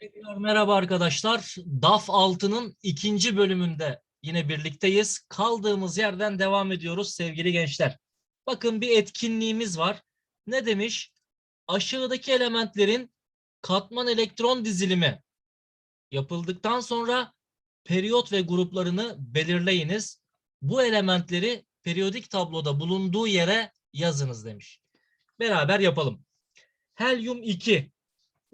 Tekrar merhaba arkadaşlar. DAF 6'nın ikinci bölümünde yine birlikteyiz. Kaldığımız yerden devam ediyoruz sevgili gençler. Bakın bir etkinliğimiz var. Ne demiş? Aşağıdaki elementlerin katman elektron dizilimi yapıldıktan sonra periyot ve gruplarını belirleyiniz. Bu elementleri periyodik tabloda bulunduğu yere yazınız demiş. Beraber yapalım. Helyum 2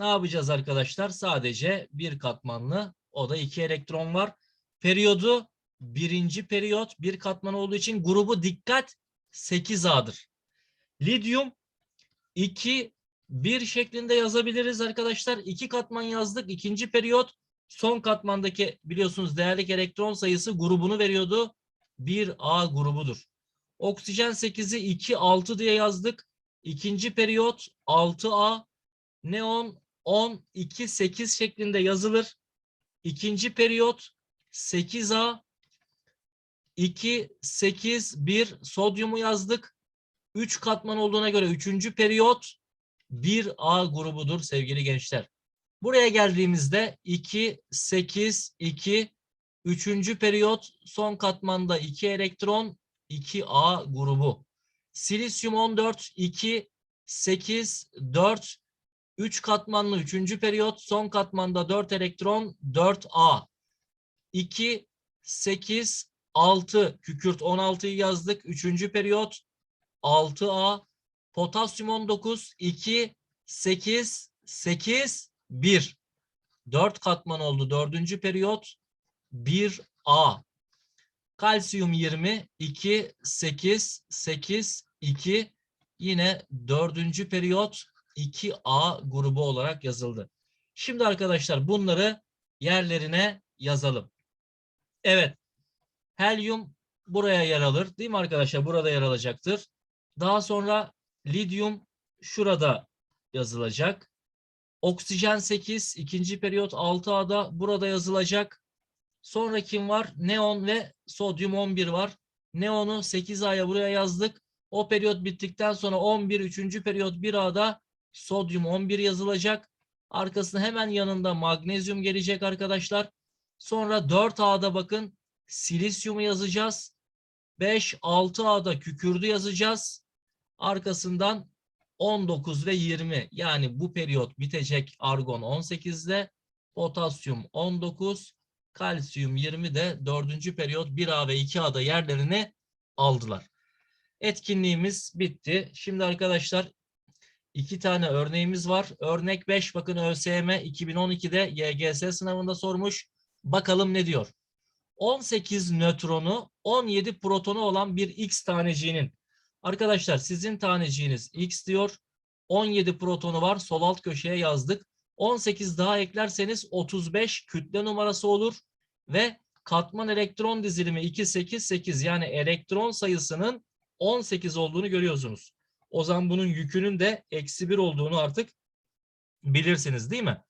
ne yapacağız arkadaşlar? Sadece bir katmanlı. O da iki elektron var. Periyodu birinci periyot bir katman olduğu için grubu dikkat 8A'dır. Lityum 2 1 şeklinde yazabiliriz arkadaşlar. İki katman yazdık. İkinci periyot son katmandaki biliyorsunuz değerlik elektron sayısı grubunu veriyordu. 1A grubudur. Oksijen 8'i 2 6 diye yazdık. İkinci periyot 6A neon 10, 2, 8 şeklinde yazılır. İkinci periyot 8A, 2, 8, 1 sodyumu yazdık. 3 katman olduğuna göre üçüncü periyot 1A grubudur sevgili gençler. Buraya geldiğimizde 2, 8, 2, üçüncü periyot son katmanda 2 elektron 2A grubu. Silisyum 14, 2, 8, 4, 3 katmanlı 3. periyot son katmanda 4 elektron 4A. 2, 8, 6 kükürt 16'yı yazdık. 3. periyot 6A. Potasyum 19, 2, 8, 8, 1. 4 katman oldu 4. periyot 1A. Kalsiyum 20, 2, 8, 8, 2. Yine 4. periyot 2A grubu olarak yazıldı. Şimdi arkadaşlar bunları yerlerine yazalım. Evet. Helyum buraya yer alır. Değil mi arkadaşlar? Burada yer alacaktır. Daha sonra lityum şurada yazılacak. Oksijen 8 ikinci periyot 6A'da burada yazılacak. Sonra kim var? Neon ve sodyum 11 var. Neon'u 8A'ya buraya yazdık. O periyot bittikten sonra 11 3. periyot 1A'da sodyum 11 yazılacak. Arkasında hemen yanında magnezyum gelecek arkadaşlar. Sonra 4A'da bakın silisyumu yazacağız. 5, 6A'da kükürdü yazacağız. Arkasından 19 ve 20 yani bu periyot bitecek argon 18'de potasyum 19 kalsiyum 20 de 4. periyot 1A ve 2A'da yerlerini aldılar. Etkinliğimiz bitti. Şimdi arkadaşlar iki tane örneğimiz var. Örnek 5 bakın ÖSYM 2012'de YGS sınavında sormuş. Bakalım ne diyor? 18 nötronu 17 protonu olan bir X taneciğinin arkadaşlar sizin taneciğiniz X diyor. 17 protonu var. Sol alt köşeye yazdık. 18 daha eklerseniz 35 kütle numarası olur ve katman elektron dizilimi 2 8 8 yani elektron sayısının 18 olduğunu görüyorsunuz. O zaman bunun yükünün de eksi 1 olduğunu artık bilirsiniz değil mi?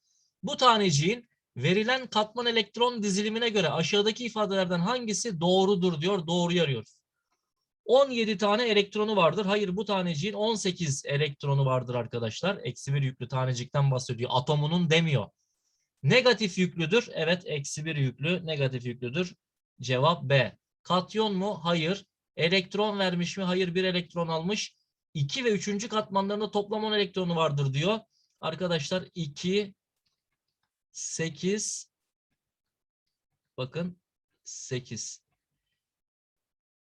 Bu taneciğin verilen katman elektron dizilimine göre aşağıdaki ifadelerden hangisi doğrudur diyor. Doğruyu arıyoruz. 17 tane elektronu vardır. Hayır bu taneciğin 18 elektronu vardır arkadaşlar. Eksi bir yüklü tanecikten bahsediyor. Atomunun demiyor. Negatif yüklüdür. Evet eksi bir yüklü negatif yüklüdür. Cevap B. Katyon mu? Hayır. Elektron vermiş mi? Hayır bir elektron almış. 2 ve 3. katmanlarında toplam 10 elektronu vardır diyor. Arkadaşlar 2, 8, bakın 8.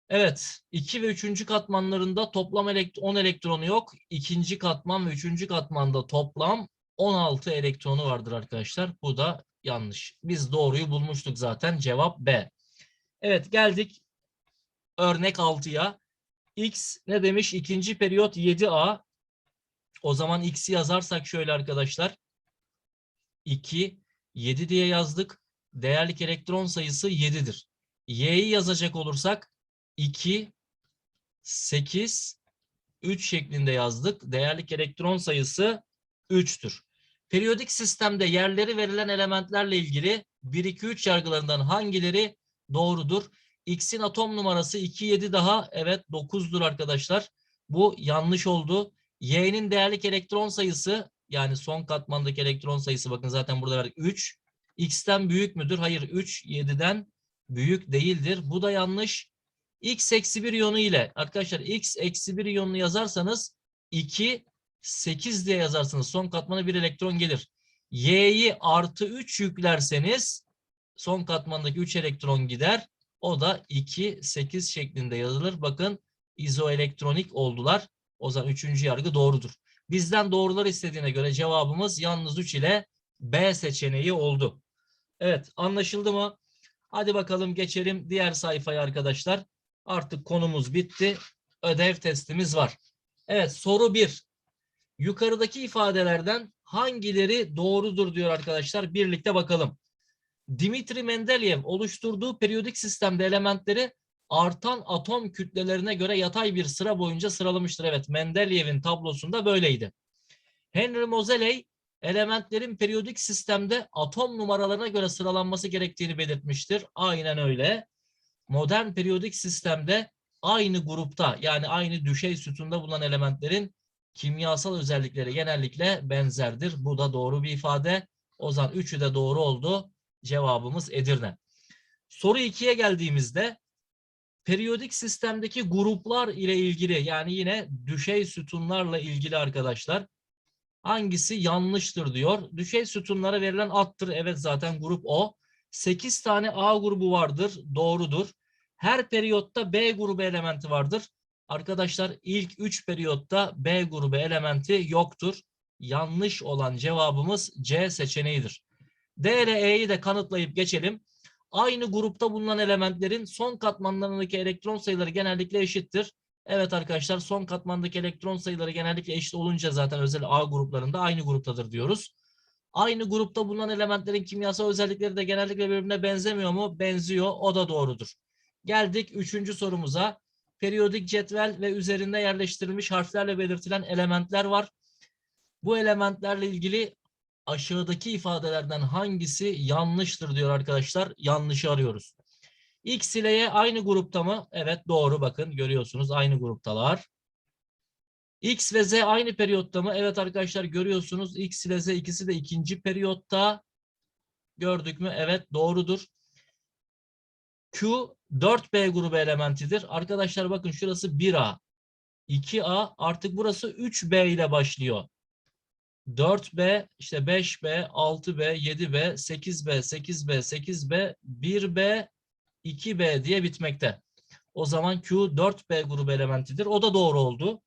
Evet 2 ve 3. katmanlarında toplam elekt 10 elektronu yok. 2. katman ve 3. katmanda toplam 16 elektronu vardır arkadaşlar. Bu da yanlış. Biz doğruyu bulmuştuk zaten. Cevap B. Evet geldik örnek 6'ya. X ne demiş? İkinci periyot 7A. O zaman X'i yazarsak şöyle arkadaşlar. 2, 7 diye yazdık. Değerlik elektron sayısı 7'dir. Y'yi yazacak olursak 2, 8, 3 şeklinde yazdık. Değerlik elektron sayısı 3'tür. Periyodik sistemde yerleri verilen elementlerle ilgili 1, 2, 3 yargılarından hangileri doğrudur? X'in atom numarası 2, 7 daha evet 9'dur arkadaşlar. Bu yanlış oldu. Y'nin değerlik elektron sayısı Yani son katmandaki elektron sayısı bakın zaten burada verdik 3. X'ten büyük müdür? Hayır 3 7'den büyük değildir. Bu da yanlış. X eksi 1 iyonu ile arkadaşlar X eksi 1 iyonunu yazarsanız 2 8 diye yazarsanız son katmana bir elektron gelir. Y'yi artı 3 yüklerseniz son katmandaki 3 elektron gider. O da 2 8 şeklinde yazılır. Bakın izoelektronik oldular. O zaman üçüncü yargı doğrudur. Bizden doğrular istediğine göre cevabımız yalnız 3 ile B seçeneği oldu. Evet anlaşıldı mı? Hadi bakalım geçelim diğer sayfaya arkadaşlar. Artık konumuz bitti. Ödev testimiz var. Evet soru 1. Yukarıdaki ifadelerden hangileri doğrudur diyor arkadaşlar. Birlikte bakalım. Dimitri Mendeleev oluşturduğu periyodik sistemde elementleri artan atom kütlelerine göre yatay bir sıra boyunca sıralamıştır. Evet Mendeleev'in tablosunda böyleydi. Henry Moseley elementlerin periyodik sistemde atom numaralarına göre sıralanması gerektiğini belirtmiştir. Aynen öyle. Modern periyodik sistemde aynı grupta yani aynı düşey sütunda bulunan elementlerin kimyasal özellikleri genellikle benzerdir. Bu da doğru bir ifade. O zaman üçü de doğru oldu. Cevabımız Edirne. Soru 2'ye geldiğimizde periyodik sistemdeki gruplar ile ilgili yani yine düşey sütunlarla ilgili arkadaşlar hangisi yanlıştır diyor. Düşey sütunlara verilen attır. Evet zaten grup O. 8 tane A grubu vardır. Doğrudur. Her periyotta B grubu elementi vardır. Arkadaşlar ilk 3 periyotta B grubu elementi yoktur. Yanlış olan cevabımız C seçeneğidir. D ile E'yi de kanıtlayıp geçelim. Aynı grupta bulunan elementlerin son katmanlarındaki elektron sayıları genellikle eşittir. Evet arkadaşlar son katmandaki elektron sayıları genellikle eşit olunca zaten özel A gruplarında aynı gruptadır diyoruz. Aynı grupta bulunan elementlerin kimyasal özellikleri de genellikle birbirine benzemiyor mu? Benziyor. O da doğrudur. Geldik üçüncü sorumuza. Periyodik cetvel ve üzerinde yerleştirilmiş harflerle belirtilen elementler var. Bu elementlerle ilgili aşağıdaki ifadelerden hangisi yanlıştır diyor arkadaşlar. Yanlışı arıyoruz. X ile Y aynı grupta mı? Evet doğru bakın görüyorsunuz aynı gruptalar. X ve Z aynı periyotta mı? Evet arkadaşlar görüyorsunuz X ile Z ikisi de ikinci periyotta. Gördük mü? Evet doğrudur. Q 4B grubu elementidir. Arkadaşlar bakın şurası 1A. 2A artık burası 3B ile başlıyor. 4B, işte 5B, 6B, 7B, 8B, 8B, 8B, 1B, 2B diye bitmekte. O zaman Q 4B grubu elementidir. O da doğru oldu.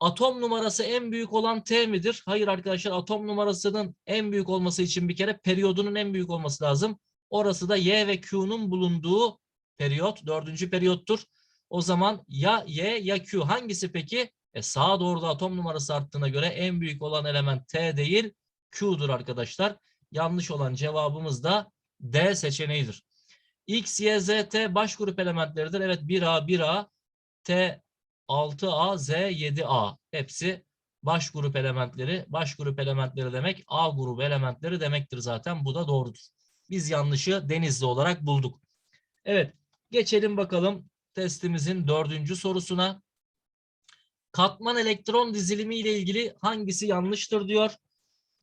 Atom numarası en büyük olan T midir? Hayır arkadaşlar atom numarasının en büyük olması için bir kere periyodunun en büyük olması lazım. Orası da Y ve Q'nun bulunduğu periyot, dördüncü periyottur. O zaman ya Y ya Q hangisi peki? E sağa doğru da atom numarası arttığına göre en büyük olan element T değil Q'dur arkadaşlar. Yanlış olan cevabımız da D seçeneğidir. X, Y, Z, T baş grup elementleridir. Evet 1A, 1A, T 6A, Z 7A. Hepsi baş grup elementleri. Baş grup elementleri demek A grubu elementleri demektir zaten. Bu da doğrudur. Biz yanlışı denizli olarak bulduk. Evet geçelim bakalım testimizin dördüncü sorusuna. Katman elektron dizilimi ile ilgili hangisi yanlıştır diyor.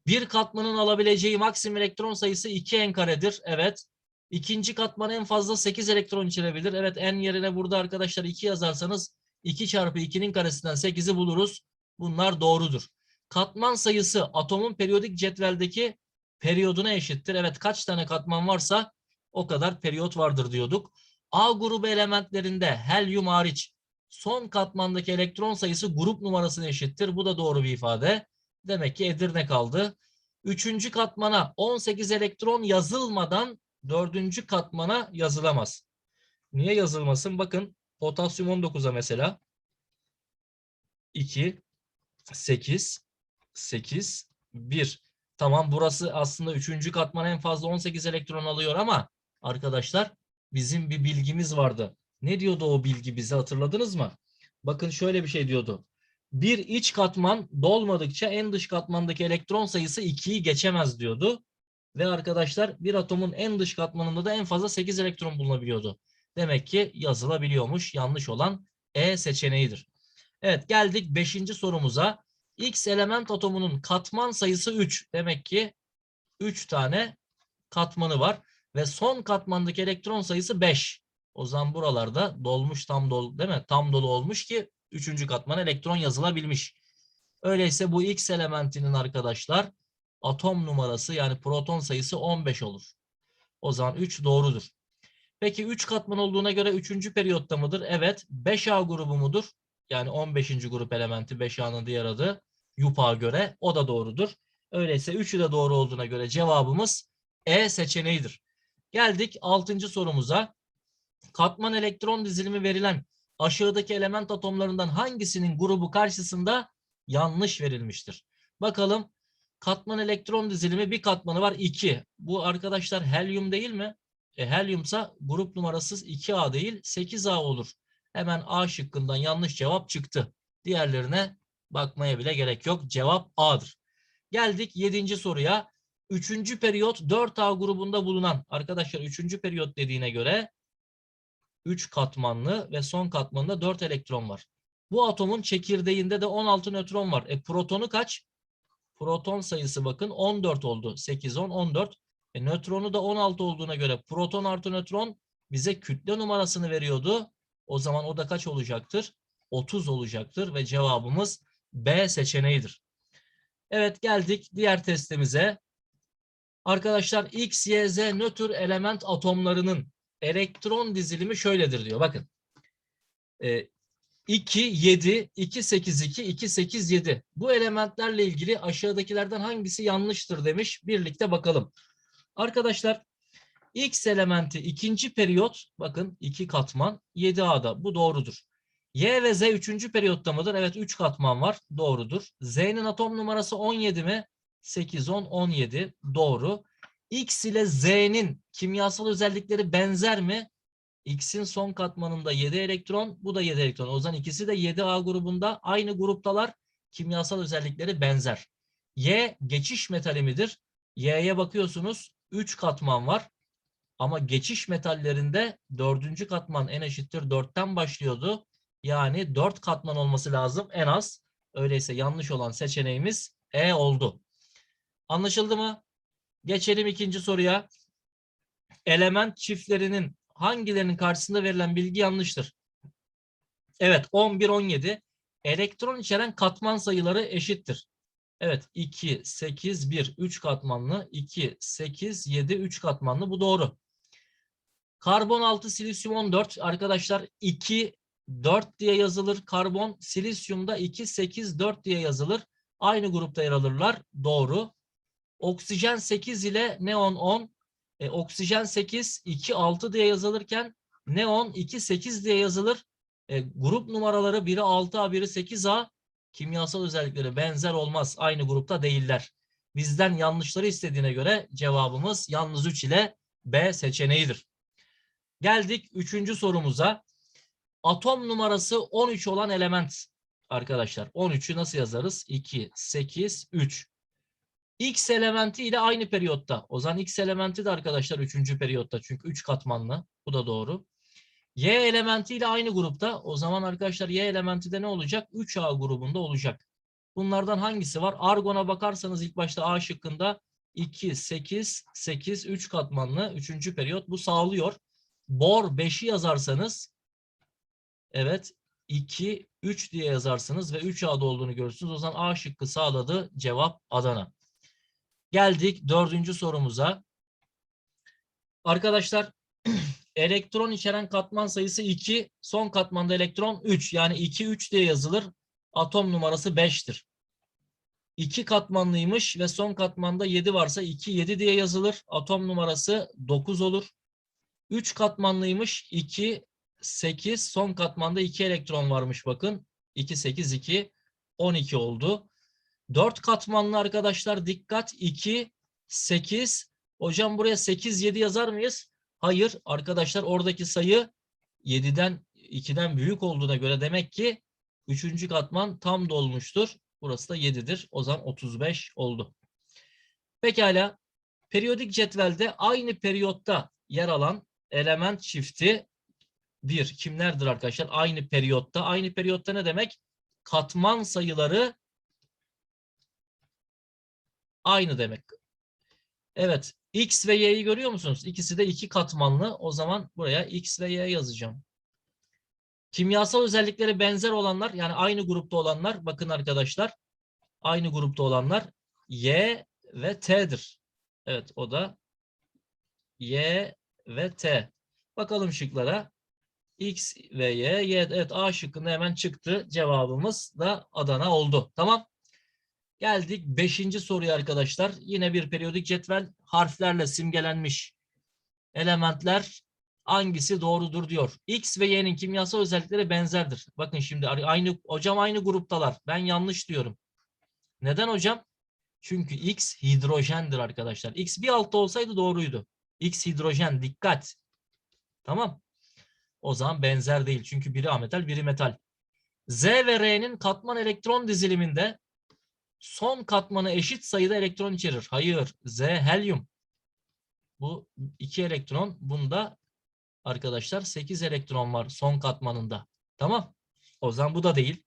Bir katmanın alabileceği maksimum elektron sayısı 2 n karedir. Evet. İkinci katman en fazla 8 elektron içerebilir. Evet n yerine burada arkadaşlar 2 yazarsanız 2 çarpı 2'nin karesinden 8'i buluruz. Bunlar doğrudur. Katman sayısı atomun periyodik cetveldeki periyoduna eşittir. Evet kaç tane katman varsa o kadar periyot vardır diyorduk. A grubu elementlerinde helyum hariç son katmandaki elektron sayısı grup numarasına eşittir. Bu da doğru bir ifade. Demek ki Edirne kaldı. Üçüncü katmana 18 elektron yazılmadan dördüncü katmana yazılamaz. Niye yazılmasın? Bakın potasyum 19'a mesela 2, 8, 8, 1. Tamam burası aslında üçüncü katman en fazla 18 elektron alıyor ama arkadaşlar bizim bir bilgimiz vardı. Ne diyordu o bilgi bize hatırladınız mı? Bakın şöyle bir şey diyordu. Bir iç katman dolmadıkça en dış katmandaki elektron sayısı 2'yi geçemez diyordu. Ve arkadaşlar bir atomun en dış katmanında da en fazla 8 elektron bulunabiliyordu. Demek ki yazılabiliyormuş. Yanlış olan E seçeneğidir. Evet geldik 5. sorumuza. X element atomunun katman sayısı 3. Demek ki 3 tane katmanı var ve son katmandaki elektron sayısı 5. O zaman buralarda dolmuş tam dolu değil mi? Tam dolu olmuş ki 3. katman elektron yazılabilmiş. Öyleyse bu X elementinin arkadaşlar atom numarası yani proton sayısı 15 olur. O zaman 3 doğrudur. Peki 3 katman olduğuna göre 3. periyotta mıdır? Evet. 5A grubu mudur? Yani 15. grup elementi 5A'nın diğer adı YUPA'a göre o da doğrudur. Öyleyse 3'ü de doğru olduğuna göre cevabımız E seçeneğidir. Geldik 6. sorumuza. Katman elektron dizilimi verilen aşağıdaki element atomlarından hangisinin grubu karşısında yanlış verilmiştir? Bakalım katman elektron dizilimi bir katmanı var 2. Bu arkadaşlar helyum değil mi? E, helyumsa grup numarası 2A değil 8A olur. Hemen A şıkkından yanlış cevap çıktı. Diğerlerine bakmaya bile gerek yok. Cevap A'dır. Geldik 7. soruya. 3. periyot 4A grubunda bulunan arkadaşlar 3. periyot dediğine göre 3 katmanlı ve son katmanında 4 elektron var. Bu atomun çekirdeğinde de 16 nötron var. E protonu kaç? Proton sayısı bakın 14 oldu. 8, 10, 14. E, nötronu da 16 olduğuna göre proton artı nötron bize kütle numarasını veriyordu. O zaman o da kaç olacaktır? 30 olacaktır ve cevabımız B seçeneğidir. Evet geldik diğer testimize. Arkadaşlar X, Y, Z nötr element atomlarının elektron dizilimi şöyledir diyor. Bakın. E, 2, 7, 2, 8, 2, 2, 8, 7. Bu elementlerle ilgili aşağıdakilerden hangisi yanlıştır demiş. Birlikte bakalım. Arkadaşlar X elementi ikinci periyot bakın iki katman 7A'da bu doğrudur. Y ve Z üçüncü periyotta mıdır? Evet 3 katman var doğrudur. Z'nin atom numarası 17 mi? 8, 10, 17 doğru. X ile Z'nin kimyasal özellikleri benzer mi? X'in son katmanında 7 elektron, bu da 7 elektron. O zaman ikisi de 7A grubunda aynı gruptalar. Kimyasal özellikleri benzer. Y geçiş metali midir? Y'ye bakıyorsunuz 3 katman var. Ama geçiş metallerinde dördüncü katman en eşittir 4'ten başlıyordu. Yani 4 katman olması lazım en az. Öyleyse yanlış olan seçeneğimiz E oldu. Anlaşıldı mı? Geçelim ikinci soruya. Element çiftlerinin hangilerinin karşısında verilen bilgi yanlıştır? Evet 11, 17. Elektron içeren katman sayıları eşittir. Evet 2, 8, 1, 3 katmanlı. 2, 8, 7, 3 katmanlı. Bu doğru. Karbon 6, silisyum 14. Arkadaşlar 2, 4 diye yazılır. Karbon, silisyumda 2, 8, 4 diye yazılır. Aynı grupta yer alırlar. Doğru. Oksijen 8 ile neon 10. E, oksijen 8, 2, 6 diye yazılırken neon 2, 8 diye yazılır. E, grup numaraları biri 6A, biri 8A. Kimyasal özellikleri benzer olmaz. Aynı grupta değiller. Bizden yanlışları istediğine göre cevabımız yalnız 3 ile B seçeneğidir. Geldik üçüncü sorumuza. Atom numarası 13 olan element arkadaşlar. 13'ü nasıl yazarız? 2, 8, 3. X elementi ile aynı periyotta. O zaman X elementi de arkadaşlar 3. periyotta. Çünkü 3 katmanlı. Bu da doğru. Y elementi ile aynı grupta. O zaman arkadaşlar Y elementi de ne olacak? 3A grubunda olacak. Bunlardan hangisi var? Argon'a bakarsanız ilk başta A şıkkında 2, 8, 8, 3 katmanlı 3. periyot. Bu sağlıyor. Bor 5'i yazarsanız evet 2, 3 diye yazarsınız ve 3A'da olduğunu görürsünüz. O zaman A şıkkı sağladı. Cevap Adana. Geldik dördüncü sorumuza. Arkadaşlar elektron içeren katman sayısı 2, son katmanda elektron 3. Yani 2, 3 diye yazılır. Atom numarası 5'tir. 2 katmanlıymış ve son katmanda 7 varsa 2, 7 diye yazılır. Atom numarası 9 olur. 3 katmanlıymış 2, 8, son katmanda 2 elektron varmış bakın. 2, 8, 2, 12 oldu. 4 katmanlı arkadaşlar dikkat 2, 8. Hocam buraya 8, 7 yazar mıyız? Hayır arkadaşlar oradaki sayı 7'den 2'den büyük olduğuna göre demek ki 3. katman tam dolmuştur. Burası da 7'dir. O zaman 35 oldu. Pekala. Periyodik cetvelde aynı periyotta yer alan element çifti bir kimlerdir arkadaşlar? Aynı periyotta. Aynı periyotta ne demek? Katman sayıları Aynı demek. Evet. X ve Y'yi görüyor musunuz? İkisi de iki katmanlı. O zaman buraya X ve Y yazacağım. Kimyasal özellikleri benzer olanlar yani aynı grupta olanlar bakın arkadaşlar aynı grupta olanlar Y ve T'dir. Evet o da Y ve T. Bakalım şıklara. X ve Y. Y evet A şıkkında hemen çıktı. Cevabımız da Adana oldu. Tamam. Geldik 5. soruya arkadaşlar. Yine bir periyodik cetvel harflerle simgelenmiş elementler hangisi doğrudur diyor. X ve Y'nin kimyasal özellikleri benzerdir. Bakın şimdi aynı hocam aynı gruptalar. Ben yanlış diyorum. Neden hocam? Çünkü X hidrojendir arkadaşlar. X bir altta olsaydı doğruydu. X hidrojen dikkat. Tamam. O zaman benzer değil. Çünkü biri ametal biri metal. Z ve R'nin katman elektron diziliminde son katmanı eşit sayıda elektron içerir. Hayır. Z helyum. Bu iki elektron. Bunda arkadaşlar 8 elektron var son katmanında. Tamam. O zaman bu da değil.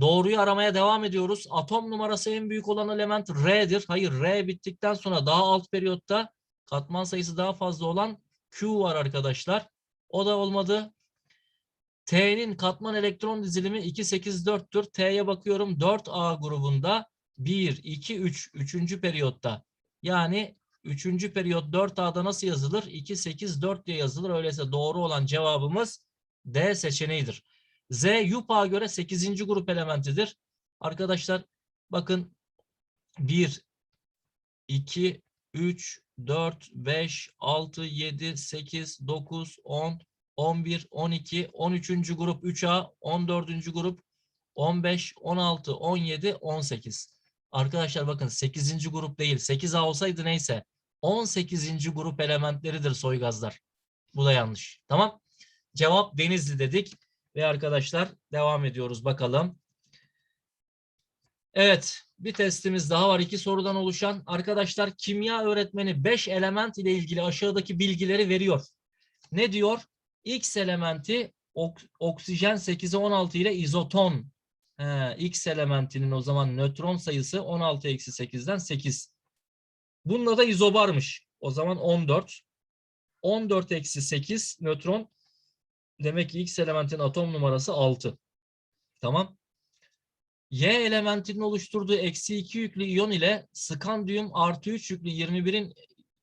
Doğruyu aramaya devam ediyoruz. Atom numarası en büyük olan element R'dir. Hayır R bittikten sonra daha alt periyotta katman sayısı daha fazla olan Q var arkadaşlar. O da olmadı. T'nin katman elektron dizilimi 2, 8, 4'tür. T'ye bakıyorum 4A grubunda 1, 2, 3. 3. periyotta. Yani 3. periyot 4A'da nasıl yazılır? 2, 8, 4 diye yazılır. Öyleyse doğru olan cevabımız D seçeneğidir. Z YUPA'ya göre 8. grup elementidir. Arkadaşlar bakın 1, 2, 3, 4, 5, 6, 7, 8, 9, 10, 11, 12, 13. grup 3A, 14. grup 15, 16, 17, 18. Arkadaşlar bakın 8. grup değil 8A olsaydı neyse 18. grup elementleridir soygazlar. Bu da yanlış. Tamam. Cevap Denizli dedik. Ve arkadaşlar devam ediyoruz bakalım. Evet bir testimiz daha var. iki sorudan oluşan. Arkadaşlar kimya öğretmeni 5 element ile ilgili aşağıdaki bilgileri veriyor. Ne diyor? X elementi ok oksijen 8'e 16 ile izoton. He, X elementinin o zaman nötron sayısı 16 eksi 8'den 8. Bununla da izobarmış. O zaman 14. 14 eksi 8 nötron Demek ki X elementin atom numarası 6. Tamam. Y elementinin oluşturduğu eksi 2 yüklü iyon ile skandiyum artı 3 yüklü 21'in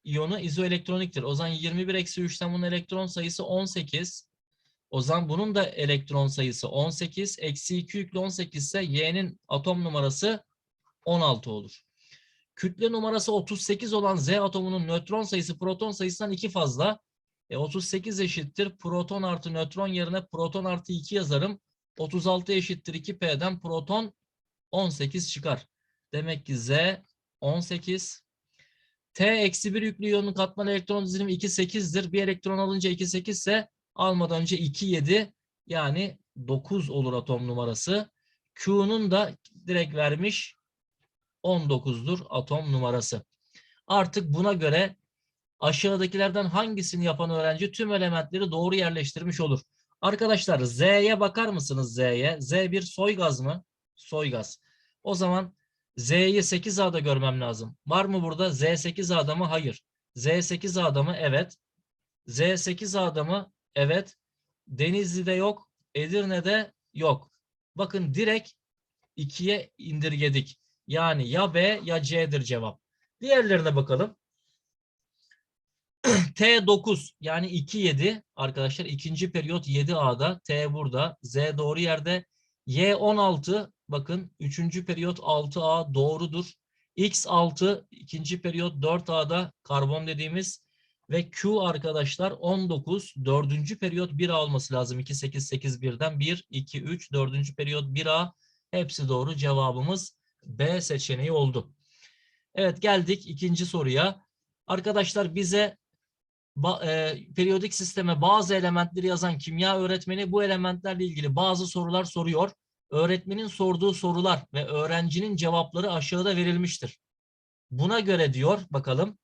iyonu izoelektroniktir. O zaman 21 eksi 3'ten bunun elektron sayısı 18. O zaman bunun da elektron sayısı 18. Eksi 2 yüklü 18 ise Y'nin atom numarası 16 olur. Kütle numarası 38 olan Z atomunun nötron sayısı proton sayısından 2 fazla. E, 38 eşittir. Proton artı nötron yerine proton artı 2 yazarım. 36 eşittir 2P'den proton 18 çıkar. Demek ki Z 18. T eksi 1 yüklü iyonun katman elektron dizilimi 2, 8'dir. Bir elektron alınca 2, 8 ise almadan önce 2, 7 yani 9 olur atom numarası. Q'nun da direkt vermiş 19'dur atom numarası. Artık buna göre aşağıdakilerden hangisini yapan öğrenci tüm elementleri doğru yerleştirmiş olur? Arkadaşlar Z'ye bakar mısınız Z'ye? Z bir soy gaz mı? Soy gaz. O zaman Z'yi 8A'da görmem lazım. Var mı burada Z8A'da mı? Hayır. Z8A'da mı? Evet. Z8A'da mı? Evet. Denizli'de yok. Edirne'de yok. Bakın direkt 2'ye indirgedik. Yani ya B ya C'dir cevap. Diğerlerine bakalım. T9 yani 2-7 arkadaşlar ikinci periyot 7A'da T burada Z doğru yerde Y16 bakın üçüncü periyot 6A doğrudur. X6 ikinci periyot 4A'da karbon dediğimiz ve Q arkadaşlar 19 dördüncü periyot 1A olması lazım. 2 8 8 1'den 1 2 3 dördüncü periyot 1A hepsi doğru cevabımız B seçeneği oldu. Evet geldik ikinci soruya. Arkadaşlar bize e, periyodik sisteme bazı elementleri yazan kimya öğretmeni bu elementlerle ilgili bazı sorular soruyor. Öğretmenin sorduğu sorular ve öğrencinin cevapları aşağıda verilmiştir. Buna göre diyor bakalım.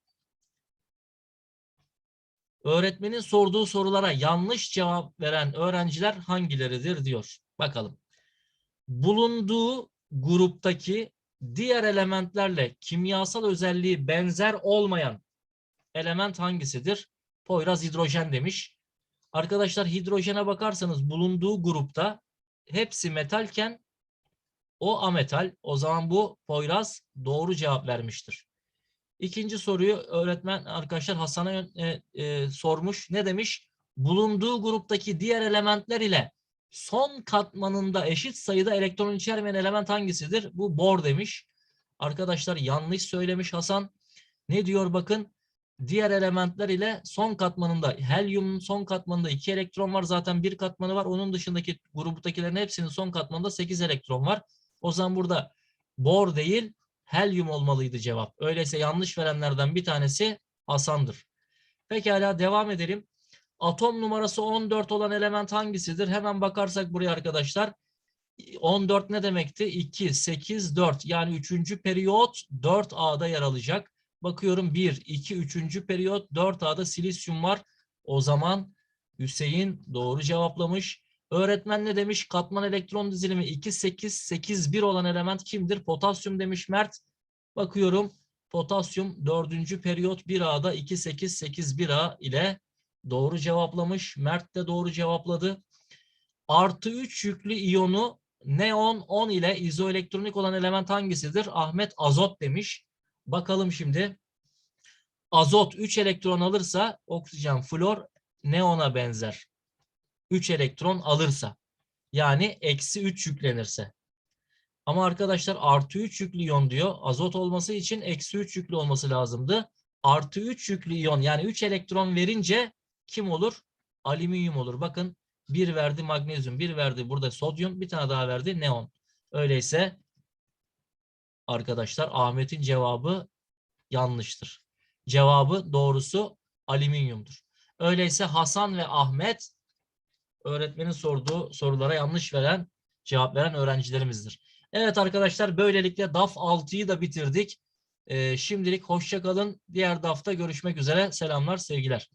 Öğretmenin sorduğu sorulara yanlış cevap veren öğrenciler hangileridir diyor. Bakalım. Bulunduğu gruptaki diğer elementlerle kimyasal özelliği benzer olmayan element hangisidir? Poyraz hidrojen demiş. Arkadaşlar hidrojene bakarsanız bulunduğu grupta hepsi metalken o ametal. O zaman bu Poyraz doğru cevap vermiştir. İkinci soruyu öğretmen arkadaşlar Hasan'a e, e, sormuş. Ne demiş? Bulunduğu gruptaki diğer elementler ile son katmanında eşit sayıda elektron içermeyen element hangisidir? Bu bor demiş. Arkadaşlar yanlış söylemiş Hasan. Ne diyor bakın? Diğer elementler ile son katmanında helyumun son katmanında 2 elektron var. Zaten bir katmanı var. Onun dışındaki gruptakilerin hepsinin son katmanında 8 elektron var. O zaman burada bor değil helyum olmalıydı cevap. Öyleyse yanlış verenlerden bir tanesi Hasan'dır. Pekala devam edelim. Atom numarası 14 olan element hangisidir? Hemen bakarsak buraya arkadaşlar. 14 ne demekti? 2, 8, 4 yani 3. periyot 4A'da yer alacak. Bakıyorum 1, 2, 3. periyot 4A'da silisyum var. O zaman Hüseyin doğru cevaplamış. Öğretmen ne demiş? Katman elektron dizilimi 2, 8, 8, 1 olan element kimdir? Potasyum demiş Mert. Bakıyorum potasyum 4. periyot 1A'da 2, 8, 8, 1A ile doğru cevaplamış. Mert de doğru cevapladı. Artı 3 yüklü iyonu neon 10 ile izoelektronik olan element hangisidir? Ahmet azot demiş. Bakalım şimdi. Azot 3 elektron alırsa oksijen, flor neona benzer. 3 elektron alırsa. Yani eksi 3 yüklenirse. Ama arkadaşlar artı 3 yüklü iyon diyor. Azot olması için eksi 3 yüklü olması lazımdı. Artı 3 yüklü iyon yani 3 elektron verince kim olur? Alüminyum olur. Bakın bir verdi magnezyum, bir verdi burada sodyum, bir tane daha verdi neon. Öyleyse arkadaşlar Ahmet'in cevabı yanlıştır. Cevabı doğrusu alüminyumdur. Öyleyse Hasan ve Ahmet öğretmenin sorduğu sorulara yanlış veren, cevap veren öğrencilerimizdir. Evet arkadaşlar böylelikle DAF 6'yı da bitirdik. Ee, şimdilik hoşça kalın. Diğer DAF'ta görüşmek üzere. Selamlar, sevgiler.